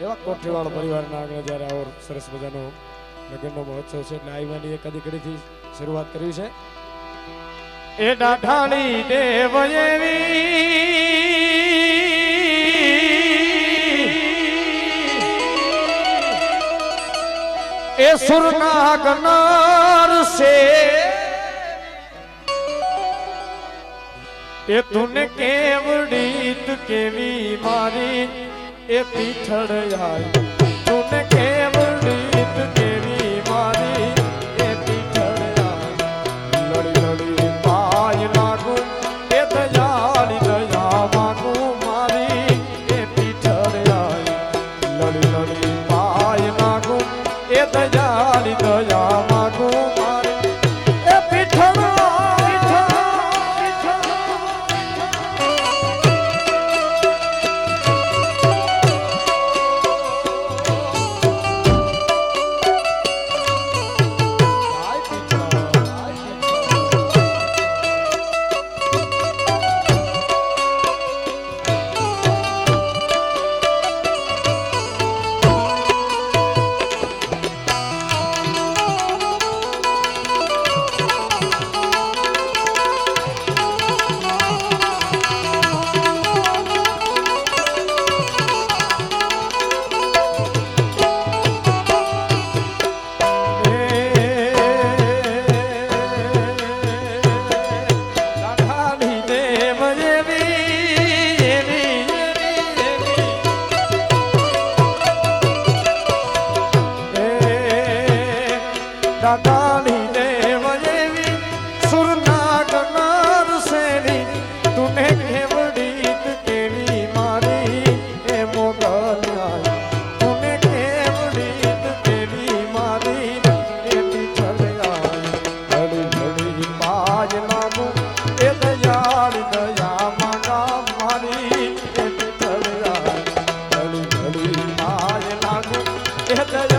એવા કોઠીવાળો પરિવારના આગળ જ્યારે આવો સરસ મજાનો લગ્નનો મહોત્સવ છે, એટલે આઈવાની એક કદી શરૂઆત કરવી છે? એ ડાઢાણી દેવ એ સુરના ગનાર છે. એ તુને કેવડી કેવી મારી? એ પીઠળ આઈ તુને કેવડી રીત કેવી મારી. એ પીઠળ લડી લડી પાય લાગુ. એ દયાળી દયા માગુ મારી. એ પીઠળ લડી લડી પાય લાગુ. એ દયાળી દયા દાદાની દેવ એવી સુરનાગ નરસેની તુને કેવડી કેવી મારી એ મોગલ્યા તુને કેવડી કેવી મારી એની ચલ્યા ઘડી ઘડી પાજ લાગુ એ દયાળ દયા માગા મારી એની ચલ્યા ઘડી ઘડી પાજ લાગુ એ દયા